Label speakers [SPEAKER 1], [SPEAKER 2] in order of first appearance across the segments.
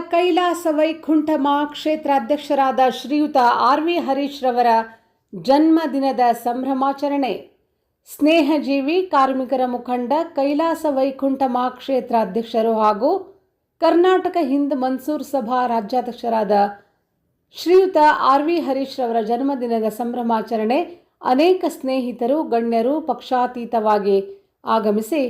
[SPEAKER 1] ಕೈಲಾಸ ವೈಕುಂಠ ಕ್ಷೇತ್ರ ಅಧ್ಯಕ್ಷರಾದ ಶ್ರೀಯುತ ಆರ್ ವಿ ಹರೀಶ್ ರವರ ಜನ್ಮದಿನದ ಸಂಭ್ರಮಾಚರಣೆ. ಸ್ನೇಹಜೀವಿ ಕಾರ್ಮಿಕರ ಮುಖಂಡ ಕೈಲಾಸ ವೈಕುಂಠ ಕ್ಷೇತ್ರ ಅಧ್ಯಕ್ಷರು ಹಾಗೂ ಕರ್ನಾಟಕ ಹಿಂದ್ ಮನ್ಸೂರ್ ಸಭಾ ರಾಜ್ಯಾಧ್ಯಕ್ಷರಾದ ಶ್ರೀಯುತ ಆರ್ ವಿ ಹರೀಶ್ ರವರ ಜನ್ಮದಿನದ ಸಂಭ್ರಮಾಚರಣೆ ಅನೇಕ ಸ್ನೇಹಿತರು, ಗಣ್ಯರು ಪಕ್ಷಾತೀತವಾಗಿ ಆಗಮಿಸಿ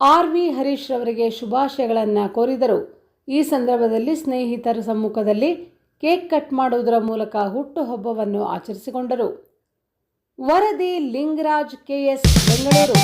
[SPEAKER 1] ಆರ್ ವಿ ಹರೀಶ್ ರವರಿಗೆ ಶುಭಾಶಯಗಳನ್ನು ಕೋರಿದರು. ಈ ಸಂದರ್ಭದಲ್ಲಿ ಸ್ನೇಹಿತರ ಸಮ್ಮುಖದಲ್ಲಿ ಕೇಕ್ ಕಟ್ ಮಾಡುವುದರ ಮೂಲಕ ಹುಟ್ಟುಹಬ್ಬವನ್ನು ಆಚರಿಸಿಕೊಂಡರು. ವರದಿ Lingaraj K S Bengaluru.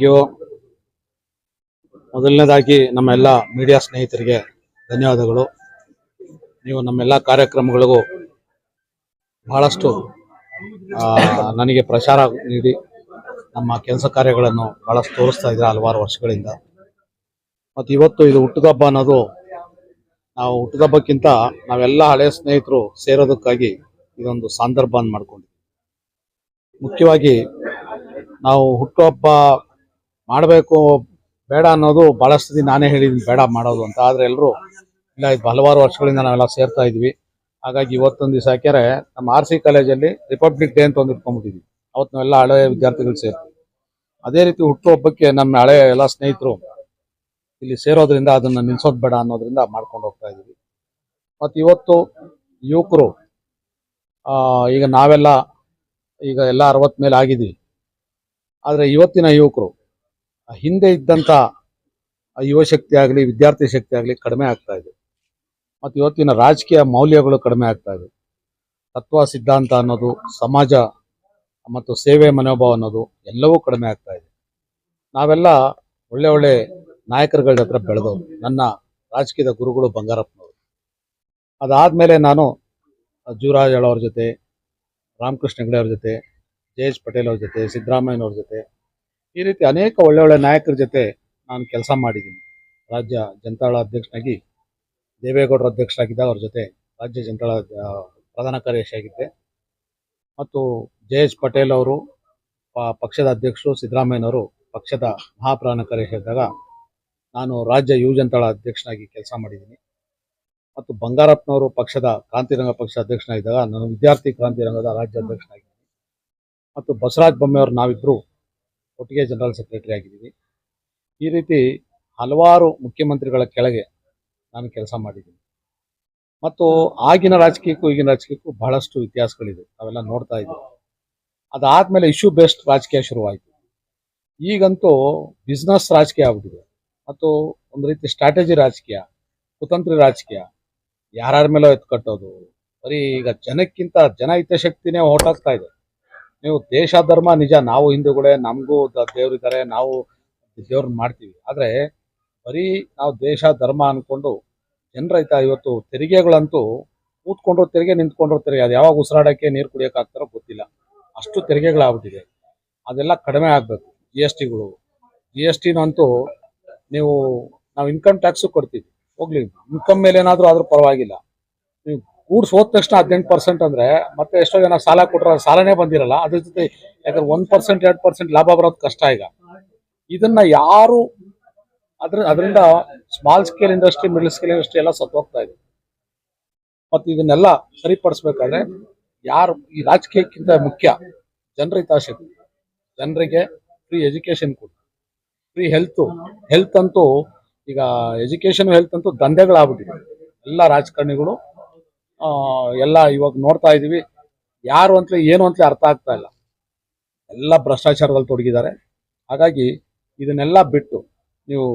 [SPEAKER 2] Thank you. ಮೊದಲನೇದಾಗಿ ನಮ್ಮೆಲ್ಲ ಮೀಡಿಯಾ ಸ್ನೇಹಿತರಿಗೆ ಧನ್ಯವಾದಗಳು. ನೀವು ನಮ್ಮೆಲ್ಲ ಕಾರ್ಯಕ್ರಮಗಳಿಗೂ ಬಹಳಷ್ಟು ನನಗೆ ಪ್ರಚಾರ ನೀಡಿ ನಮ್ಮ ಕೆಲಸ ಕಾರ್ಯಗಳನ್ನು ಬಹಳಷ್ಟು ತೋರಿಸ್ತಾ ಇದ್ದಾರೆ ಹಲವಾರು ವರ್ಷಗಳಿಂದ. ಮತ್ತು ಇವತ್ತು ಇದು ಹುಟ್ಟುಹಬ್ಬ ಅನ್ನೋದು ನಾವು ಹುಟ್ಟುಹಬ್ಬಕ್ಕಿಂತ ನಾವೆಲ್ಲ ಹಳೆಯ ಸ್ನೇಹಿತರು ಸೇರೋದಕ್ಕಾಗಿ ಇದೊಂದು ಸಂದರ್ಭ ಅಂತ ಮುಖ್ಯವಾಗಿ ನಾವು ಹುಟ್ಟುಹಬ್ಬ ಮಾಡಬೇಕು ಬೇಡ ಅನ್ನೋದು ಬಹಳಷ್ಟು ದಿನ ನಾನೇ ಹೇಳಿದ್ದೀನಿ, ಬೇಡ ಮಾಡೋದು ಅಂತ. ಆದ್ರೆ ಎಲ್ಲರೂ ಇಲ್ಲ, ಇದು ಹಲವಾರು ವರ್ಷಗಳಿಂದ ನಾವೆಲ್ಲ ಸೇರ್ತಾ ಇದ್ವಿ. ಹಾಗಾಗಿ ಇವತ್ತೊಂದು ದಿವಸ ಹಾಕ್ಯಾರೆ, ನಮ್ಮ ಆರ್ ಸಿ ಕಾಲೇಜಲ್ಲಿ ರಿಪಬ್ಲಿಕ್ ಡೇ ಅಂತ ಒಂದು ಇಟ್ಕೊಂಡ್ಬಿಟ್ಟಿದ್ವಿ. ಅವತ್ತು ನಾವೆಲ್ಲ ಹಳೆ ವಿದ್ಯಾರ್ಥಿಗಳು ಸೇರ್ತೀವಿ ಅದೇ ರೀತಿ ಹುಟ್ಟುಹಬ್ಬಕ್ಕೆ ನಮ್ಮ ಹಳೆ ಎಲ್ಲ ಸ್ನೇಹಿತರು ಇಲ್ಲಿ ಸೇರೋದ್ರಿಂದ ಅದನ್ನ ನಿಲ್ಸೋದು ಬೇಡ ಅನ್ನೋದ್ರಿಂದ ಮಾಡ್ಕೊಂಡು ಹೋಗ್ತಾ ಇದ್ದೀವಿ ಮತ್ತು ಇವತ್ತು ಯುವಕರು ಈಗ ನಾವೆಲ್ಲ ಈಗ ಎಲ್ಲ ಅರವತ್ತು ಮೇಲೆ ಆಗಿದ್ದೀವಿ ಆದರೆ ಇವತ್ತಿನ ಯುವಕರು ಹಿಂದೆ ಇದ್ದಂಥ ಯುವಶಕ್ತಿ ಆಗಲಿ, ವಿದ್ಯಾರ್ಥಿ ಶಕ್ತಿ ಆಗಲಿ ಕಡಿಮೆ ಆಗ್ತಾ ಇದೆ. ಮತ್ತು ಇವತ್ತಿನ ರಾಜಕೀಯ ಮೌಲ್ಯಗಳು ಕಡಿಮೆ ಆಗ್ತಾ ಇದೆ. ತತ್ವ, ಸಿದ್ಧಾಂತ ಅನ್ನೋದು, ಸಮಾಜ ಮತ್ತು ಸೇವೆ, ಮನೋಭಾವ ಅನ್ನೋದು ಎಲ್ಲವೂ ಕಡಿಮೆ ಆಗ್ತಾ ಇದೆ. ನಾವೆಲ್ಲ ಒಳ್ಳೆ ಒಳ್ಳೆ ನಾಯಕರುಗಳ ಹತ್ರ ಬೆಳೆದವರು. ನನ್ನ ರಾಜಕೀಯದ ಗುರುಗಳು ಬಂಗಾರಪ್ಪನವರು. ಅದಾದಮೇಲೆ ನಾನು ಜೂರಾಜ್ ಅಳವ್ರ ಜೊತೆ, ರಾಮಕೃಷ್ಣ ಹೆಗಡೆ ಅವ್ರ ಜೊತೆ, ಜೆ ಎಚ್ ಪಟೇಲ್ ಅವ್ರ ಜೊತೆ, ಸಿದ್ದರಾಮಯ್ಯನವ್ರ ಜೊತೆ ಈ ರೀತಿ ಅನೇಕ ಒಳ್ಳೆ ಒಳ್ಳೆ ನಾಯಕರ ಜೊತೆ ನಾನು ಕೆಲಸ ಮಾಡಿದ್ದೀನಿ. ರಾಜ್ಯ ಜನತಾಳ ಅಧ್ಯಕ್ಷನಾಗಿ, ದೇವೇಗೌಡರ ಅಧ್ಯಕ್ಷರಾಗಿದ್ದಾಗ ಅವ್ರ ಜೊತೆ ರಾಜ್ಯ ಜನತಾಳ ಪ್ರಧಾನ ಕಾರ್ಯದರ್ಶಿಯಾಗಿದ್ದೆ ಮತ್ತು ಜೆ ಎಚ್ ಪಟೇಲ್ ಅವರು ಪಕ್ಷದ ಅಧ್ಯಕ್ಷರು, ಸಿದ್ದರಾಮಯ್ಯನವರು ಪಕ್ಷದ ಮಹಾಪ್ರಧಾನ ಇದ್ದಾಗ ನಾನು ರಾಜ್ಯ ಯುವ ಜನತಾಳ ಅಧ್ಯಕ್ಷನಾಗಿ ಕೆಲಸ ಮಾಡಿದ್ದೀನಿ. ಮತ್ತು ಬಂಗಾರಪ್ಪನವರು ಪಕ್ಷದ ಕ್ರಾಂತಿರಂಗ ಪಕ್ಷ ಅಧ್ಯಕ್ಷನಾಗಿದ್ದಾಗ ನಾನು ವಿದ್ಯಾರ್ಥಿ ಕ್ರಾಂತಿರಂಗದ ರಾಜ್ಯ ಅಧ್ಯಕ್ಷನಾಗಿದ್ದೀನಿ. ಮತ್ತು ಬಸವರಾಜ ಬೊಮ್ಮೆಯವರು ನಾವಿಬ್ಬರು ಒಟ್ಟಿಗೆ ಜನರಲ್ ಸೆಕ್ರೆಟರಿ ಆಗಿದ್ದೀವಿ. ಈ ರೀತಿ ಹಲವಾರು ಮುಖ್ಯಮಂತ್ರಿಗಳ ಕೆಳಗೆ ನಾನು ಕೆಲಸ ಮಾಡಿದ್ದೀನಿ. ಮತ್ತು ಆಗಿನ ರಾಜಕೀಯಕ್ಕೂ ಈಗಿನ ರಾಜಕೀಯಕ್ಕೂ ಬಹಳಷ್ಟು ವ್ಯತ್ಯಾಸಗಳಿದೆ. ನಾವೆಲ್ಲ ನೋಡ್ತಾ ಇದ್ದೀವಿ. ಅದಾದಮೇಲೆ ಇಶ್ಯೂ ಬೇಸ್ಡ್ ರಾಜಕೀಯ ಶುರುವಾಯಿತು. ಈಗಂತೂ ಬಿಸ್ನೆಸ್ ರಾಜಕೀಯ ಆಗ್ಬಿಟ್ಟಿದೆ. ಮತ್ತು ಒಂದು ರೀತಿ ಸ್ಟ್ರಾಟಜಿ ರಾಜಕೀಯ, ಕುತಂತ್ರಿ ರಾಜಕೀಯ, ಯಾರ್ಯಾರ ಮೇಲೋ ಎತ್ಕಟ್ಟೋದು ಬರೀ ಈಗ ಜನಕ್ಕಿಂತ ಜನ ಹಿತಶಕ್ತಿನೇ ಹೊರಟಾಗ್ತಾ ಇದೆ. ನೀವು ದೇಶ ಧರ್ಮ ನಿಜ, ನಾವು ಹಿಂದೂಗಳೇ ನಮಗೂ ದೇವರಿದ್ದಾರೆ ನಾವು ದೇವ್ರನ್ನ ಮಾಡ್ತೀವಿ. ಆದ್ರೆ ಬರೀ ನಾವು ದೇಶ ಧರ್ಮ ಅಂದ್ಕೊಂಡು ಜನರೈತ ಇವತ್ತು ತೆರಿಗೆಗಳಂತೂ ಕೂತ್ಕೊಂಡ್ರು ತೆರಿಗೆ, ನಿಂತ್ಕೊಂಡ್ರು ತೆರಿಗೆ. ಅದು ಯಾವಾಗ ಉಸಿರಾಡೋಕ್ಕೆ ನೀರು ಕುಡಿಯೋಕ್ಕಾಗ್ತಾರೋ ಗೊತ್ತಿಲ್ಲ. ಅಷ್ಟು ತೆರಿಗೆಗಳಾಗ್ಬಿಟ್ಟಿದೆ. ಅದೆಲ್ಲ ಕಡಿಮೆ ಆಗಬೇಕು. ಜಿ ಎಸ್ ಟಿಗಳು ಜಿ ಎಸ್ ಟಿನಂತೂ ನೀವು, ನಾವು ಇನ್ಕಮ್ ಟ್ಯಾಕ್ಸು ಕೊಡ್ತೀವಿ. ಹೋಗ್ಲಿ ಇನ್ಕಮ್ ಮೇಲೆ ಏನಾದರೂ ಆದರೂ ಪರವಾಗಿಲ್ಲ. ಗೂಡ್ಸ್ ಹೋದ ತಕ್ಷಣ ಹದಿನೆಂಟು ಪರ್ಸೆಂಟ್ ಅಂದ್ರೆ ಮತ್ತೆ ಎಷ್ಟೋ ಜನ ಸಾಲ ಕೊಟ್ಟರೆ ಸಾಲನೇ ಬಂದಿರಲ್ಲ. ಅದ್ರ ಜೊತೆ ಯಾಕಂದ್ರೆ ಒಂದ್ ಪರ್ಸೆಂಟ್ ಎರಡು ಪರ್ಸೆಂಟ್ ಲಾಭ ಬರೋದು ಕಷ್ಟ ಈಗ. ಇದನ್ನ ಯಾರು ಅದ್ರ, ಅದರಿಂದ small scale industry middle scale industry ಎಲ್ಲ ಸತ್ತೋಗ್ತಾ ಇದೆ. ಮತ್ತು ಇದನ್ನೆಲ್ಲ ಸರಿಪಡಿಸ್ಬೇಕಾದ್ರೆ ಯಾರು, ಈ ರಾಜಕೀಯಕ್ಕಿಂತ ಮುಖ್ಯ ಜನರ ಹಿತಾಸಕ್ತಿ. ಜನರಿಗೆ ಫ್ರೀ ಎಜುಕೇಶನ್ ಕೊಡಿ. ಫ್ರೀ ಹೆಲ್ತ್ ಹೆಲ್ತ್ ಅಂತೂ ಈಗ ಎಜುಕೇಶನ್ ಹೆಲ್ತ್ ಅಂತೂ ದಂಧೆಗಳಾಗ್ಬಿಟ್ಟಿದೆ. ಎಲ್ಲ ರಾಜಕಾರಣಿಗಳು ಎಲ್ಲ ಇವಾಗ ನೋಡ್ತಾ ಇದೀವಿ. ಯಾರು ಅಂತಲೇ ಏನು ಅಂತಲೇ ಅರ್ಥ ಆಗ್ತಾ ಇಲ್ಲ. ಎಲ್ಲ ಭ್ರಷ್ಟಾಚಾರದಲ್ಲಿ ತೊಡಗಿದ್ದಾರೆ. ಹಾಗಾಗಿ ಇದನ್ನೆಲ್ಲ ಬಿಟ್ಟು ನೀವು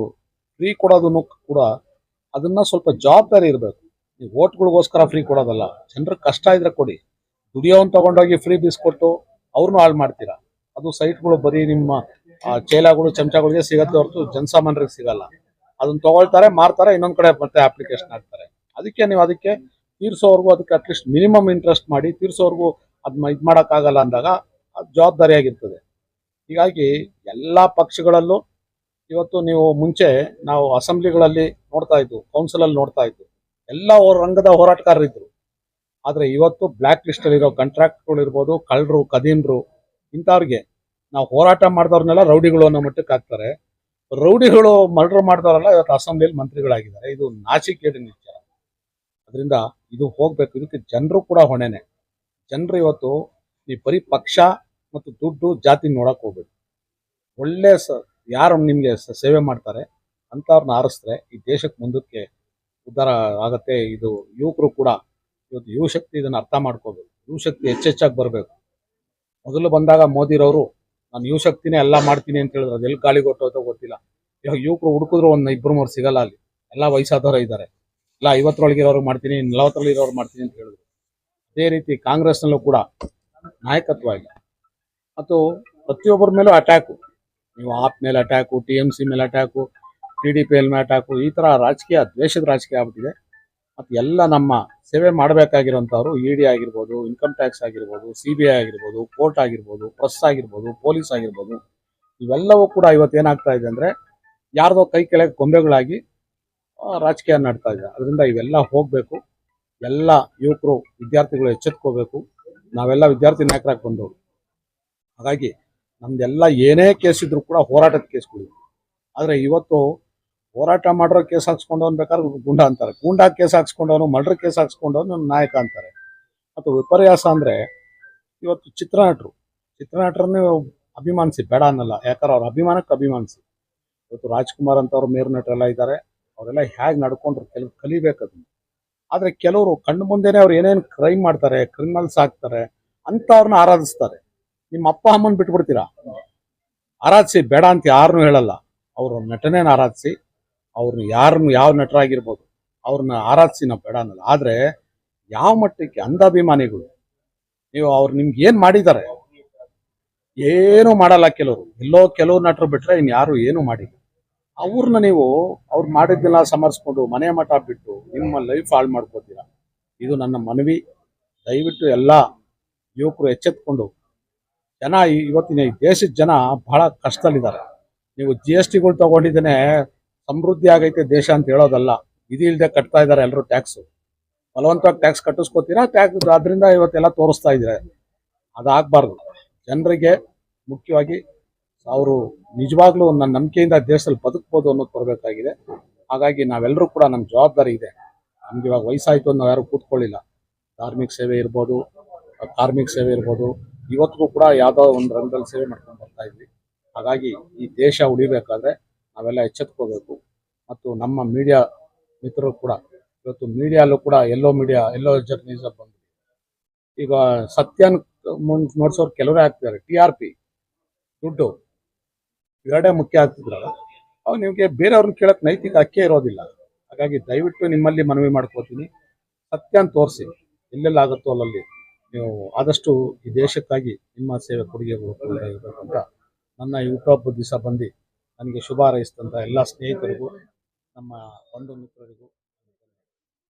[SPEAKER 2] ಫ್ರೀ ಕೊಡೋದನ್ನು ಕೂಡ ಅದನ್ನ ಸ್ವಲ್ಪ ಜವಾಬ್ದಾರಿ ಇರಬೇಕು. ನೀವು ಓಟ್ಗಳಿಗೋಸ್ಕರ ಫ್ರೀ ಕೊಡೋದಲ್ಲ. ಜನರ ಕಷ್ಟ ಇದ್ರೆ ಕೊಡಿ. ದುಡಿಯೋನ್ ತಗೊಂಡೋಗಿ ಫ್ರೀ ಬೀಸ್ ಕೊಟ್ಟು ಅವ್ರನ್ನೂ ಹಾಳು ಮಾಡ್ತೀರಾ? ಅದು ಸೈಟ್ಗಳು ಬರೀ ನಿಮ್ಮ ಚೇಲಾಗಳು, ಚಮಚಗಳಿಗೆ ಸಿಗತ್ತೆ ಹೊರತು ಜನಸಾಮಾನ್ಯರಿಗೆ ಸಿಗಲ್ಲ. ಅದನ್ನ ತಗೊಳ್ತಾರೆ, ಮಾರ್ತಾರೆ, ಇನ್ನೊಂದ್ ಕಡೆ ಮತ್ತೆ ಅಪ್ಲಿಕೇಶನ್ ಹಾಕ್ತಾರೆ. ಅದಕ್ಕೆ ನೀವು ಅದಕ್ಕೆ ತೀರ್ಸೋವರೆಗೂ ಅದಕ್ಕೆ ಅಟ್ಲೀಸ್ಟ್ ಮಿನಿಮಮ್ ಇಂಟ್ರೆಸ್ಟ್ ಮಾಡಿ ತೀರ್ಸೋವರೆಗೂ ಅದನ್ನ ಇದು ಮಾಡೋಕ್ಕಾಗಲ್ಲ ಅಂದಾಗ ಅದು ಜವಾಬ್ದಾರಿಯಾಗಿರ್ತದೆ. ಹೀಗಾಗಿ ಎಲ್ಲ ಪಕ್ಷಗಳಲ್ಲೂ ಇವತ್ತು ನೀವು ಮುಂಚೆ ನಾವು ಅಸೆಂಬ್ಲಿಗಳಲ್ಲಿ ನೋಡ್ತಾ ಇದ್ವು ಕೌನ್ಸಿಲಲ್ಲಿ ನೋಡ್ತಾ ಇದ್ವು. ಎಲ್ಲ ರಂಗದ ಹೋರಾಟಗಾರರಿದ್ರು. ಆದರೆ ಇವತ್ತು ಬ್ಲ್ಯಾಕ್ ಲಿಸ್ಟಲ್ಲಿರೋ ಕಾಂಟ್ರಾಕ್ಟ್ಗಳು ಇರ್ಬೋದು, ಕಳ್ಳರು, ಕದೀಮ್ರು ಇಂಥವ್ರಿಗೆ ನಾವು ಹೋರಾಟ ಮಾಡಿದವ್ರನ್ನೆಲ್ಲ ರೌಡಿಗಳು ಅನ್ನೋ ಮಟ್ಟಕ್ಕೆ ಹಾಕ್ತಾರೆ. ರೌಡಿಗಳು ಮರ್ಡರ್ ಮಾಡಿದವರೆಲ್ಲ ಇವತ್ತು ಅಸೆಂಬ್ಲಿಯಲ್ಲಿ ಮಂತ್ರಿಗಳಾಗಿದ್ದಾರೆ. ಇದು ನಾಚಿಕೇಡಿನ ವಿಚಾರ ಅದರಿಂದ ಇದು ಹೋಗ್ಬೇಕು. ಇದಕ್ಕೆ ಜನರು ಕೂಡ ಹೊಣೆನೆ. ಜನರು ಇವತ್ತು ಈ ಬರೀ ಪಕ್ಷ ಮತ್ತು ದುಡ್ಡು ಜಾತಿ ನೋಡಕ್ ಹೋಗ್ಬೇಕು ಒಳ್ಳೆ ಸ, ಯಾರು ನಿಮಗೆ ಸೇವೆ ಮಾಡ್ತಾರೆ ಅಂಥವ್ರನ್ನ ಆರಿಸಿದ್ರೆ ಈ ದೇಶಕ್ಕೆ ಮುಂದಕ್ಕೆ ಉದ್ಧಾರ ಆಗತ್ತೆ. ಇದು ಯುವಕರು ಕೂಡ ಇವತ್ತು ಯುವ ಶಕ್ತಿ ಇದನ್ನ ಅರ್ಥ ಮಾಡ್ಕೋಬೇಕು. ಯುವ ಶಕ್ತಿ ಹೆಚ್ಚೆಚ್ಚಾಗಿ ಬರಬೇಕು. ಮೊದಲು ಬಂದಾಗ ಮೋದಿರವರು, ನಾನು ಯುವ ಶಕ್ತಿನೇ ಎಲ್ಲ ಮಾಡ್ತೀನಿ ಅಂತ ಹೇಳಿದ್ರು. ಎಲ್ಲಿ ಗಾಳಿ ಕೊಟ್ಟೋದೋ ಗೊತ್ತಿಲ್ಲ. ಇವಾಗ ಯುವಕರು ಹುಡುಕಿದ್ರು ಒಂದು ಇಬ್ಬರು ಮೂರು ಸಿಗಲ್ಲ ಅಲ್ಲಿ. ಎಲ್ಲ ವಯಸ್ಸಾದವರೇ ಇದ್ದಾರೆ. ಇಲ್ಲ, ಐವತ್ತರೊಳಗೆ ಇರೋರು ಮಾಡ್ತೀನಿ, ನಲವತ್ತರಲ್ಲಿ ಇರೋರು ಮಾಡ್ತೀನಿ ಅಂತ ಹೇಳಿದ್ರು. ಅದೇ ರೀತಿ ಕಾಂಗ್ರೆಸ್ನಲ್ಲೂ ಕೂಡ ನಾಯಕತ್ವ ಆಗಿದೆ ಮತ್ತು ಪ್ರತಿಯೊಬ್ಬರ ಮೇಲೂ ಅಟ್ಯಾಕು ನೀವು ಆಪ್ ಮೇಲೆ ಅಟ್ಯಾಕು ಟಿ ಎಂ ಸಿ ಮೇಲೆ attack T D P L ಮೇಲೆ ಅಟ್ಯಾಕು ಈ ಥರ ರಾಜಕೀಯ, ದ್ವೇಷದ ರಾಜಕೀಯ ಆಗ್ಬಿಟ್ಟಿದೆ. ಮತ್ತು ಎಲ್ಲ ನಮ್ಮ ಸೇವೆ ಮಾಡಬೇಕಾಗಿರೋಂಥವ್ರು ಇ ಡಿ ಆಗಿರ್ಬೋದು ಇನ್ಕಮ್ ಟ್ಯಾಕ್ಸ್ ಆಗಿರ್ಬೋದು ಸಿ ಬಿ ಐ ಆಗಿರ್ಬೋದು ಕೋರ್ಟ್ ಆಗಿರ್ಬೋದು ಪ್ರೆಸ್ ಆಗಿರ್ಬೋದು ಪೊಲೀಸ್ ಆಗಿರ್ಬೋದು, ಇವೆಲ್ಲವೂ ಕೂಡ ಇವತ್ತು ಏನಾಗ್ತಾ ಇದೆ ಅಂದರೆ ಯಾರ್ದೋ ಕೈ ಕೆಳಗೆ ಗೊಂಬೆಗಳಾಗಿ ರಾಜಕೀಯ ನಡ್ತಾ ಇದೆ. ಅದರಿಂದ ಇವೆಲ್ಲ ಹೋಗಬೇಕು. ಎಲ್ಲ ಯುವಕರು, ವಿದ್ಯಾರ್ಥಿಗಳು ಎಚ್ಚೆತ್ಕೋಬೇಕು. ನಾವೆಲ್ಲ ವಿದ್ಯಾರ್ಥಿ ನಾಯಕರಾಗಿ ಬಂದವರು. ಹಾಗಾಗಿ ನಮ್ದೆಲ್ಲ ಏನೇ ಕೇಸ್ ಇದ್ರು ಕೂಡ ಹೋರಾಟದ ಕೇಸ್ಗಳು ಆದರೆ ಇವತ್ತು ಹೋರಾಟ ಮಾಡಿರೋ ಕೇಸ್ ಹಾಕ್ಸ್ಕೊಂಡವನು ಬೇಕಾದ್ರೆ ಗುಂಡ ಅಂತಾರೆ. ಗುಂಡಾ ಕೇಸ್ ಹಾಕ್ಸ್ಕೊಂಡವನು, ಮರ್ಡರ್ ಕೇಸ್ ಹಾಕ್ಸ್ಕೊಂಡವನು ನಾಯಕ ಅಂತಾರೆ. ಮತ್ತು ವಿಪರ್ಯಾಸ ಅಂದರೆ ಇವತ್ತು ಚಿತ್ರನಟರು. ಚಿತ್ರನಟರನ್ನೇ ಅಭಿಮಾನಿಸಿ, ಬೇಡ ಅನ್ನಲ್ಲ. ಯಾಕಂದ್ರೆ ಅವ್ರ ಅಭಿಮಾನಕ್ಕೆ ಅಭಿಮಾನಿಸಿ. ಇವತ್ತು ರಾಜ್ಕುಮಾರ್ ಅಂತವ್ರು ಮೇರು ನಟರೆಲ್ಲ ಇದ್ದಾರೆ. ಅವರೆಲ್ಲ ಹೇಗೆ ನಡ್ಕೊಂಡ್ರು? ಕೆಲವು ಕಲಿಬೇಕು ಅದನ್ನ. ಆದರೆ ಕೆಲವರು ಕಣ್ಣು ಮುಂದೆನೇ ಅವ್ರು ಏನೇನು ಕ್ರೈಮ್ ಮಾಡ್ತಾರೆ ಕ್ರಿಮಿನಲ್ಸ್ ಆಗ್ತಾರೆ ಅಂಥವ್ರನ್ನ ಆರಾಧಿಸ್ತಾರೆ. ನಿಮ್ಮ ಅಪ್ಪ, ಅಮ್ಮನ ಬಿಟ್ಬಿಡ್ತೀರಾ? ಆರಾಧಿಸಿ, ಬೇಡ ಅಂತ ಯಾರನ್ನೂ ಹೇಳಲ್ಲ. ಅವ್ರ ನಟನೆನ ಆರಾಧಿಸಿ ಅವ್ರನ್ನ ಯಾರನ್ನು ಯಾವ ನಟರಾಗಿರ್ಬೋದು ಅವ್ರನ್ನ ಆರಾಧಿಸಿ ನಾವು ಬೇಡ ಅನ್ನಲ್ಲ. ಆದರೆ ಯಾವ ಮಟ್ಟಕ್ಕೆ ಅಂಧಾಭಿಮಾನಿಗಳು, ನೀವು ಅವ್ರು ನಿಮ್ಗೆ ಏನು ಮಾಡಿದ್ದಾರೆ? ಏನು ಮಾಡಲ್ಲ ಕೆಲವರು. ಎಲ್ಲೋ ಕೆಲವು ನಟರು ಬಿಟ್ರೆ ಇನ್ನು ಯಾರು ಏನು ಮಾಡಿಲ್ಲ. ಅವ್ರನ್ನ ನೀವು ಅವ್ರು ಮಾಡಿದ್ದೆಲ್ಲ ಸಮರ್ಸ್ಕೊಂಡು ಮನೆ ಮಠ ಬಿಟ್ಟು ನಿಮ್ಮ ಲೈಫ್ ಹಾಳು ಮಾಡ್ಕೋತೀರಾ? ಇದು ನನ್ನ ಮನವಿ. ದಯವಿಟ್ಟು ಎಲ್ಲ ಯುವಕರು ಎಚ್ಚೆತ್ಕೊಂಡು. ಜನ ಇವತ್ತಿನ ಈ ದೇಶದ ಜನ ಬಹಳ ಕಷ್ಟದಲ್ಲಿದ್ದಾರೆ. ನೀವು ಜಿ ಎಸ್ ಟಿಗಳು ತಗೊಂಡಿದ್ದೇನೆ ಸಮೃದ್ಧಿ ಆಗೈತೆ ದೇಶ ಅಂತ ಹೇಳೋದಲ್ಲ. ಇದು ಇಲ್ಲದೆ ಕಟ್ತಾ ಇದ್ದಾರೆ ಎಲ್ಲರೂ ಟ್ಯಾಕ್ಸ್ ಬಲವಂತವಾಗಿ ಟ್ಯಾಕ್ಸ್ ಕಟ್ಟಿಸ್ಕೋತೀರಾ? ಟ್ಯಾಕ್ಸ್ ಅದರಿಂದ ಇವತ್ತೆಲ್ಲ ತೋರಿಸ್ತಾ ಇದ್ದಾರೆ. ಅದಾಗಬಾರ್ದು. ಜನರಿಗೆ ಮುಖ್ಯವಾಗಿ ಅವರು ನಿಜವಾಗ್ಲೂ ನನ್ನ ನಂಬಿಕೆಯಿಂದ ದೇಶದಲ್ಲಿ ಬದುಕ್ಬೋದು ಅನ್ನೋದು ಬರಬೇಕಾಗಿದೆ ಹಾಗಾಗಿ ನಾವೆಲ್ಲರೂ ಕೂಡ ನಮ್ಮ ಜವಾಬ್ದಾರಿ ಇದೆ. ನಮ್ಗೆ ಇವಾಗ ವಯಸ್ಸಾಯ್ತು ಅಂತ ನಾವು ಯಾರು ಕೂತ್ಕೊಳ್ಳಿಲ್ಲ. ಧಾರ್ಮಿಕ ಸೇವೆ ಇರ್ಬೋದು, ಕಾರ್ಮಿಕ ಸೇವೆ ಇರ್ಬೋದು, ಇವತ್ತಿಗೂ ಕೂಡ ಯಾವುದೋ ಒಂದು ರಂಗದಲ್ಲಿ ಸೇವೆ ಮಾಡ್ಕೊಂಡು ಬರ್ತಾ ಇದ್ವಿ. ಹಾಗಾಗಿ ಈ ದೇಶ ಉಳಿಬೇಕಾದ್ರೆ ನಾವೆಲ್ಲ ಎಚ್ಚೆತ್ಕೋಬೇಕು. ಮತ್ತು ನಮ್ಮ ಮೀಡಿಯಾ ಮಿತ್ರರು ಕೂಡ, ಇವತ್ತು ಮೀಡಿಯಾಲ್ಲೂ ಕೂಡ ಎಲ್ಲೋ ಮೀಡಿಯಾ, ಎಲ್ಲೋ ಜರ್ನಲಿಸಂ ಬಂದು ಈಗ ಸತ್ಯನ ನೋಡ್ಸೋರು ಕೆಲವರೇ ಆಗ್ತಿದ್ದಾರೆ. ಟಿ ಆರ್ ಪಿ, ದುಡ್ಡು. ಇವೆರಡೇ ಮುಖ್ಯ ಆಗ್ತಿದ್ರಲ್ಲ, ಅವಾಗ ನಿಮಗೆ ಬೇರೆಯವ್ರನ್ನ ಕೇಳಕ್ಕೆ ನೈತಿಕ ಹಕ್ಕೆ ಇರೋದಿಲ್ಲ. ಹಾಗಾಗಿ ದಯವಿಟ್ಟು ನಿಮ್ಮಲ್ಲಿ ಮನವಿ ಮಾಡ್ಕೋತೀನಿ. ಸತ್ಯನ ತೋರಿಸಿ ಎಲ್ಲೆಲ್ಲಾಗುತ್ತೋ ಅಲ್ಲಲ್ಲಿ ನೀವು ಆದಷ್ಟು ಈ ದೇಶಕ್ಕಾಗಿ ನಿಮ್ಮ ಸೇವೆ ಕೊಡುಗೆ ಅಂತ ನನ್ನ ಈ ದಿವಸ ಬಂದು ನನಗೆ ಶುಭ ಹಾರೈಸಿದಂಥ ಎಲ್ಲ ಸ್ನೇಹಿತರಿಗೂ, ನಮ್ಮ ಬಂಧು ಮಿತ್ರರಿಗೂ